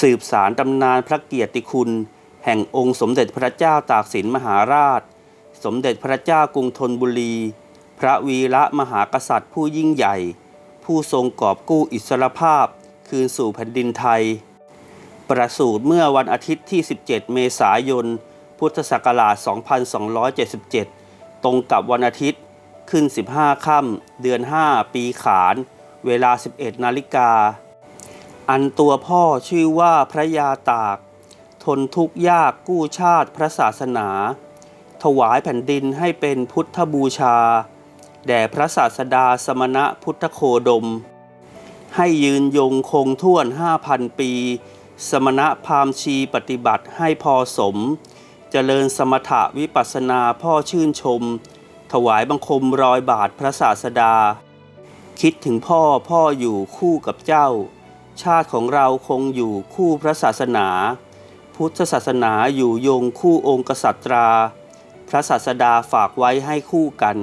สืบสารตำนานพระเกียรติคุณ แห่งองค์สมเด็จพระเจ้าตากสินมหาราช สมเด็จพระเจ้ากรุงธนบุรี พระวีระมหากษัตริย์ผู้ยิ่งใหญ่ ผู้ทรงกอบกู้อิสรภาพคืนสู่แผ่นดินไทย ประสูติเมื่อวันอาทิตย์ที่ 17 เมษายน พุทธศักราช 2277 ตรงกับวันอาทิตย์ขึ้น 15 ค่ำเดือน 5 ปีขาน เวลา 11 นาฬิกา อันตัวพ่อชื่อว่าพระยาตาก ทนทุกข์ยากกู้ชาติพระศาสนา ถวายแผ่นดินให้เป็นพุทธบูชา แด่พระศาสดาสมณะพุทธโคดม ให้ยืนยงคงท่วน5,000ปี สมณะพามชีปฏิบัติให้พอสม เจริญสมถะวิปัสนาพ่อชื่นชม ถวายบังคมรอยบาทพระศาสดา คิดถึงพ่อพ่ออยู่คู่กับเจ้า ชาติของเราคงอยู่คู่พระศาสนา พุทธศาสนาอยู่ยงคู่องค์กษัตรา พระศาสดาฝากไว้ให้คู่กัน